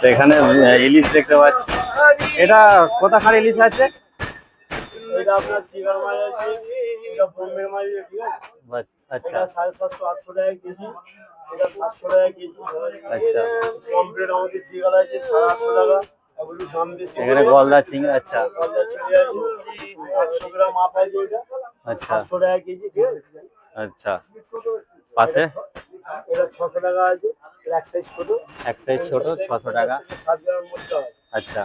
তো এখানে ইলিশ দেখতে পাচ্ছি। এটা কোথাকার ইলিশ আছে? আচ্ছা। সাড়ে সাতশো আটশো টাকা কেজি। এটা সাতশো টাকা কেজি। আচ্ছা। কমপ্লিট আমাদের দিঘাল আছে সাড়ে আটশো টাকা। এখানে গলদা চিংড়ি আচ্ছা। চিংড়ি আচ্ছা। আছে? আচ্ছা। পাশে? এটা ছশো টাকা আছে এটা এক সাইজ ছোট। এক সাইজ ছোট ছশো টাকা। সাত গ্রামের মধ্যে আচ্ছা।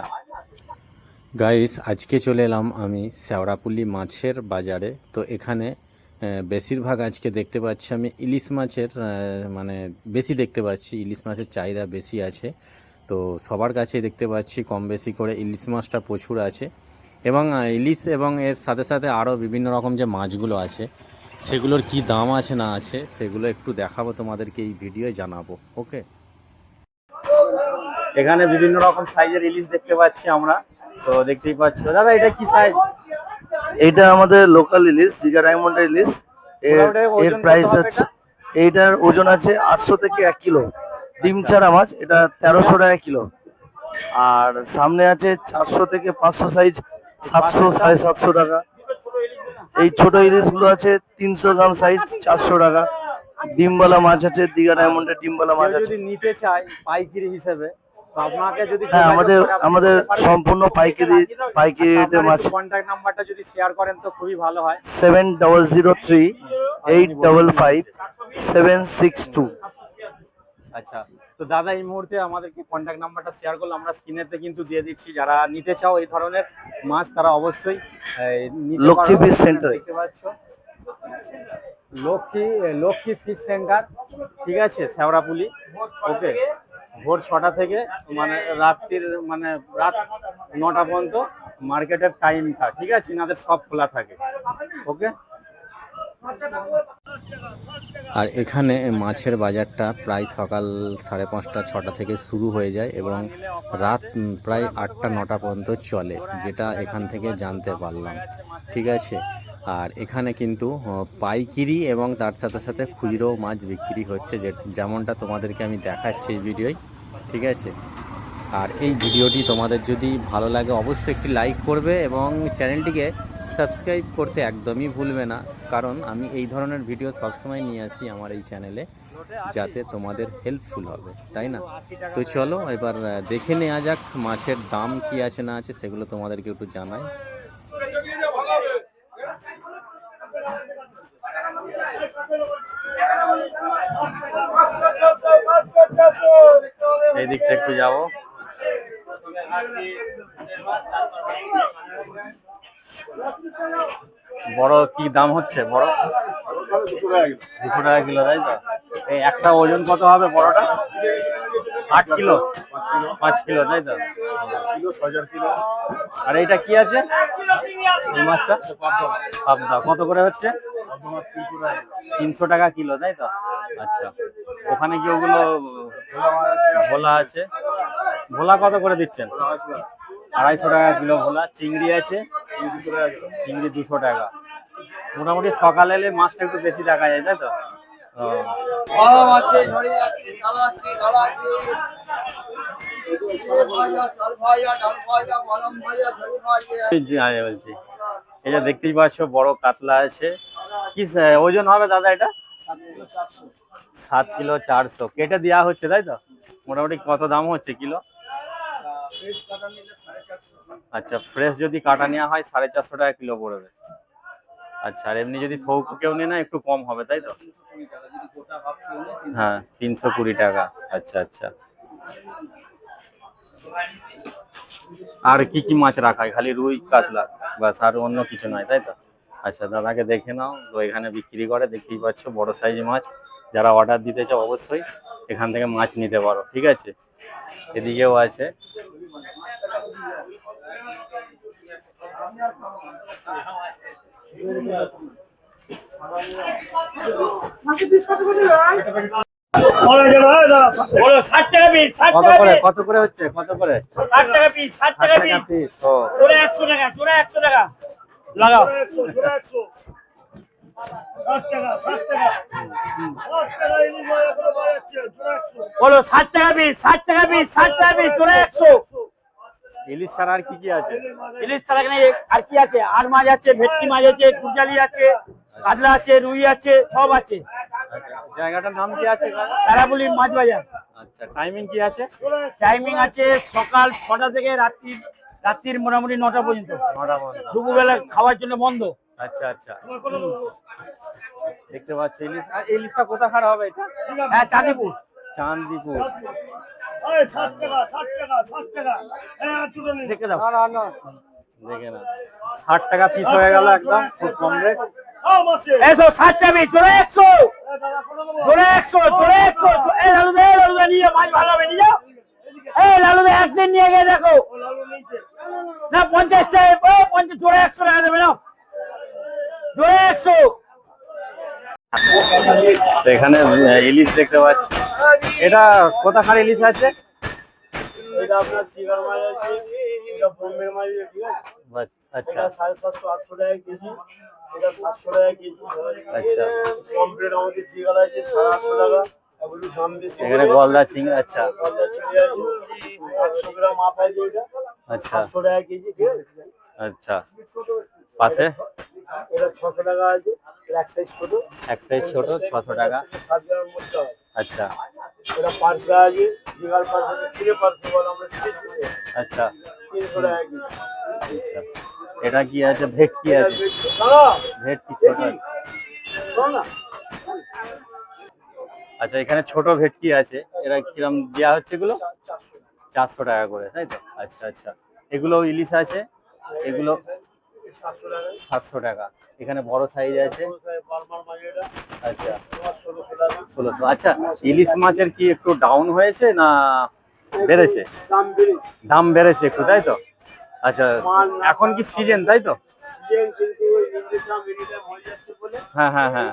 গাইস আজকে চলে এলাম আমি শেওড়াপুলি মাছের বাজারে। তো এখানে বেশিরভাগ আজকে দেখতে পাচ্ছি আমি ইলিশ মাছের মানে বেশি দেখতে পাচ্ছি ইলিশ মাছের চাহিদা বেশি আছে। তো সবার কাছে দেখতে পাচ্ছি কম বেশি করে ইলিশ মাছটা প্রচুর আছে। এবং ইলিশ এবং এর সাথে সাথে আরও বিভিন্ন রকম যে মাছগুলো আছে সেগুলোর কি দাম আছে না আছে সেগুলো একটু দেখাবো তোমাদেরকে এই ভিডিওয়ে জানাব ওকে এখানে বিভিন্ন রকম সাইজের ইলিশ দেখতে পাচ্ছি আমরা। তো দেখতেই পাচ্ছ দাদা এটা কি সাইজ এটা আমাদের লোকাল ইলিশ দিঘা ডায়মন্ডের ইলিশ এর প্রাইস হচ্ছে এইটার ওজন আছে আটশো থেকে এক কিলো। ডিম ছাড়া মাছ এটা তেরোশো টাকা কিলো। আর সামনে আছে চারশো থেকে পাঁচশো সাইজ সাতশো সাড়ে সাতশো টাকা। এই ছোট ইলিশগুলো আছে তিনশো গ্রাম সাইজ চারশো টাকা। ডিমবালা মাছ আছে দিঘা ডায়মন্ডের ডিমবালা মাছ আছে। যদি নিতে চায় পাইকারি হিসেবে আপনাকে যদি হ্যাঁ আমাদের আমাদের সম্পূর্ণ পাইকারি পাইকারি রেটে মাছ কন্ট্যাক্ট নাম্বারটা যদি শেয়ার করেন তো খুবই ভালো হয়। Seven double zero three eight double five seven six two আচ্ছা। তো দাদা এই মুহূর্তে আমাদেরকে কন্ট্যাক্ট নাম্বারটা শেয়ার করল আমরা স্ক্রিনেতে কিন্তু দিয়ে দিচ্ছি। যারা নিতে চাও এই ধরনের মাছ তারা অবশ্যই লক্ষ্মী center এ। দেখতে পাচ্ছ। লক্ষ্মী লক্ষ্মী ফিশ সেন্টার ঠিক আছে শেওড়াপুলি। ওকে ভোর ছটা থেকে মানে রাত্রির মানে রাত নটা পর্যন্ত মার্কেটের টাইমটা ঠিক আছে? ইনাদের সব খোলা থাকে। ওকে? আর এখানে মাছের বাজারটা প্রায় সকাল সাড়ে পাঁচটা, ছটা থেকে শুরু হয়ে যায় এবং রাত প্রায় আটটা, নটা পর্যন্ত চলে, যেটা এখান থেকে জানতে পারলাম। ঠিক আছে? আর এখানে কিন্তু পাইকিরি এবং তার সাথে সাথে খুচরো মাছ বিক্রি হচ্ছে, যে যেমনটা তোমাদেরকে আমি দেখাচ্ছি এই ভিডিওয়। ঠিক আছে? আর এই ভিডিওটি তোমাদের যদি ভালো লাগে, অবশ্যই একটি লাইক করবে এবং চ্যানেলটিকে সাবস্ক্রাইব করতে একদমই ভুলবে না। কারণ আমি এই ধরনের ভিডিও সবসময় নিয়ে আসি আমার এই চ্যানেলে, যাতে তোমাদের হেল্পফুল হবে, তাই না? তো চলো এবার দেখে নেওয়া যাক মাছের দাম কি আছে না আছে, সেগুলো তোমাদেরকে একটু জানাই। এই দিকটা একটু যাব বড় কি দাম হচ্ছে? বড়? দুশো টাকা কিলো, তাই তো? এই একটা ওজন কত হবে বড়টা? আট কিলো? পাঁচ কিলো, তাই তো? আর এইটা কি আছে? এই মাছটা? পাবদা। কত করে হচ্ছে? তিনশো টাকা কিলো, তাই তো? আচ্ছা। ওখানে কি ওগুলো ভোলা আছে? ভোলা কত করে দিচ্ছেন? আড়াইশো টাকা কিলো ভোলা। চিংড়ি আছে? চিংড়ি দুশো টাকা। মোটামুটি সকালে এলে মাছটা একটু বেশি দেখা যায় তাই তো? বলছি। যে দেখতেই পাচ্ছ বড় কাতলা আছে। কি ওজন হবে দাদা এটা? সাত কিলো চারশো। কেটে দেওয়া হচ্ছে তাই তো? মোটামুটি কত দাম হচ্ছে কিলো? আচ্ছা ফ্রেশ যদি কাটা নেওয়া হয় সাড়ে চারশো টাকা কিলো পড়বে। আচ্ছা আর এমনি যদি থৌক কেউ নেয় না, একটু কম হবে, তাই তো? হ্যাঁ তিনশো কুড়ি টাকা আচ্ছা আচ্ছা। আর কি কি মাছ রাখা হয়? খালি রুই, কাতলা, বাস, আর অন্য কিছু নয়, তাই তো? আচ্ছা দাদাকে দেখে নাও, তো এখানে বিক্রি করে, দেখতেই পাচ্ছ, বড় সাইজ মাছ। যারা অর্ডার দিতে চাও, অবশ্যই এখান থেকে মাছ নিতে পারো, ঠিক আছে? এদিকেও আছে ষাট টাকা পিস ষাট কত করে হচ্ছে কত করে ষাট টাকা পিস ষাট টাকা পিস বলো ষাট টাকা পিস ষাট টাকা পিস ষাট টাকা পিস একশো ইলিশ ছাড়া আর কি কি আছে? ইলিশ ছাড়া এখানে আর কি আছে? আর মাছ আছে ভেটকি মাছ আছে কুজালি আছে কাতলা আছে রুই আছে সব আছে। জায়গাটার নাম কি আছে? কাকা? তারাপুলি মাছ বাজার। আচ্ছা টাইমিং কি আছে? টাইমিং আছে সকাল ছটা থেকে রাত্রি রাত্রির মোটামুটি নটা পর্যন্ত। দুপুরবেলা খাওয়ার জন্য বন্ধ। আচ্ছা আচ্ছা। দেখতে পাচ্ছ ইলিশ আর ইলিশটা কোথাকার হবে এটা? হ্যাঁ চাঁদিপুর। চাঁদদীপুর ষাট টাকা ষাট টাকা ষাট টাকা। দুটো নিন দেখে দাও। দেখে না ষাট টাকা পিস হয়ে গেল একদম খুব কম রেট একশো ষাট টাকা একশো। তোরা একশো একশো। এই লালুদা এই লালুদা নিয়ে যাও, মাছ ভালো হবে নিয়ে যাও। এই লালুদা একদিন নিয়ে গিয়ে দেখো। লালু না পঞ্চাশ টাকা ও পঞ্চাশ তোরা একশো টাকা দেবে না তোরা একশো। এখানে ইলিশ দেখতে পাচ্ছি। এটা কোথাকার ইলিশ আছে? আচ্ছা। সাড়ে সাতশো আটশো টাকা কেজি। এটা সাতশো টাকা কেজি। আচ্ছা। কমপ্লিট আমাদের দিঘাল আছে সাড়ে আটশো টাকা। এখানে গলদা চিংড়ি আচ্ছা। আচ্ছা আচ্ছা। পাশে? এটা ছশো টাকা আছে। এক সাইজ ছোট। এক সাইজ ছোট ছশো টাকা। সাত গ্রাম মধ্যে হয় আচ্ছা। এটা পার্সা আছে দিঘাল পার্সা কিনে পার্সা বলে আমরা শিখেছি আচ্ছা। তিনশো টাকা আচ্ছা। এটা কি আছে? ভেটকি আছে? দাদা ভেটকি ছোট? না। আচ্ছা এখানে ছোট ভেটকি আছে? এরা কিরম দেওয়া হচ্ছে এগুলো? চারশো টাকা করে তাই তো? আচ্ছা আচ্ছা। এগুলো ইলিশ আছে? এগুলো সাতশো টাকা। এখানে বড় সাইজ আছে। আচ্ছা। ষোলোশো আচ্ছা ইলিশ মাছের কি একটু ডাউন হয়েছে না বেড়েছে? দাম বেড়েছে। একটু তাই তো? আচ্ছা এখন কি সিজন তাই তো? হয়ে হ্যাঁ হ্যাঁ।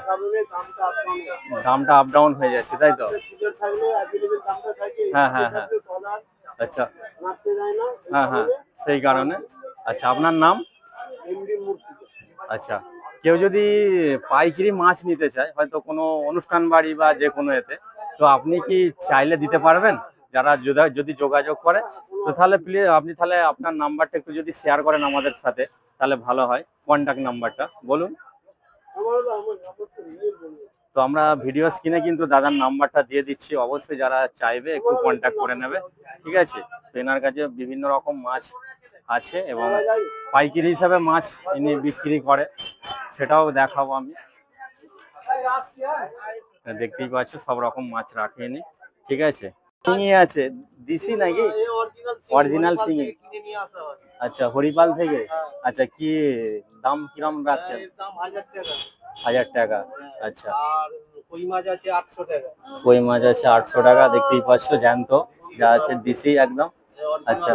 দামটা আপ ডাউন হয়ে যাচ্ছে। তাই তো? হ্যাঁ, হ্যাঁ, হ্যাঁ। আচ্ছা। হ্যাঁ হ্যাঁ। সেই কারণে। আচ্ছা আপনার নাম? আচ্ছা কেউ যদি পাইকারি মাছ নিতে চায়, হয়তো কোনো অনুষ্ঠান বাড়ি বা যে কোনো এতে, তো আপনি কি চাইলে দিতে পারবেন? যারা যদি- যোগাযোগ করে, তো তাহলে প্লিজ আপনি তাহলে আপনার নাম্বারটা একটু যদি শেয়ার করেন আমাদের সাথে, তাহলে ভালো হয়। কন্ট্যাক্ট নাম্বারটা বলুন। তো আমরা ভিডিও স্ক্রিনে কিন্তু দাদার নাম্বারটা দিয়ে দিচ্ছি। অবশ্যই যারা চাইবে, একটু কন্ট্যাক্ট করে নেবে। ঠিক আছে? তো এনার কাছে বিভিন্ন রকম মাছ আছে এবং পাইকারি হিসাবে মাছ ইনি বিক্রি করে। সেটাও দেখাবো আমি। দেখতেই পাচ্ছ, সব রকম মাছ রাখে ইনি। ঠিক আছে? চিংড়ি আছে। দিশি নাকি? অরিজিনাল হয় আচ্ছা হরিপাল থেকে? আচ্ছা কি দাম কিরম রাখছেন? হাজার টাকা আচ্ছা। আর কই মাছ আছে আটশো টাকা। কই মাছ আছে আটশো টাকা দেখতেই পাচ্ছ জ্যান্ত যা আছে দিশি একদম আচ্ছা।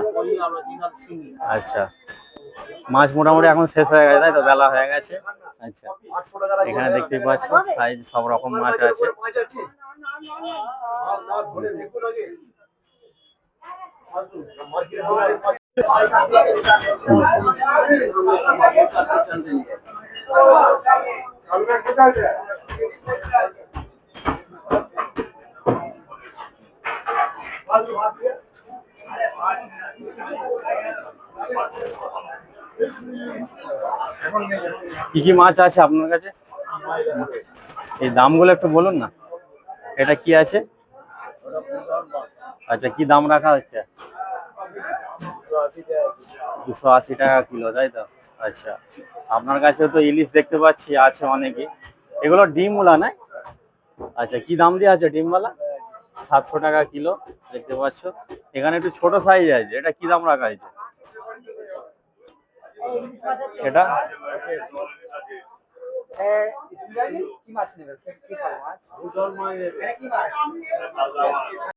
আচ্ছা। মাছ মোটামুটি এখন শেষ হয়ে গেছে তাই তো? বেলা হয়ে গেছে আচ্ছা। এখানে দেখতেই পাচ্ছ সাইজ সব রকম মাছ আছে। কি কি মাছ আছে আপনার কাছে? এই দামগুলো একটু বলুন না। এটা কি আছে? আচ্ছা কি দাম রাখা হচ্ছে? দুশো আশি টাকা কিলো, তাই তো? আচ্ছা। আপনার কাছে তো ইলিশ দেখতে পাচ্ছি, আছে অনেকে। এগুলো ডিমওয়ালা না? আচ্ছা কি দাম দিয়ে আছে ডিমওয়ালা? সাতশো টাকা কিলো, দেখতে পাচ্ছ। এখানে একটু ছোট সাইজ আছে। এটা কি দাম রাখা হয়েছে? এটা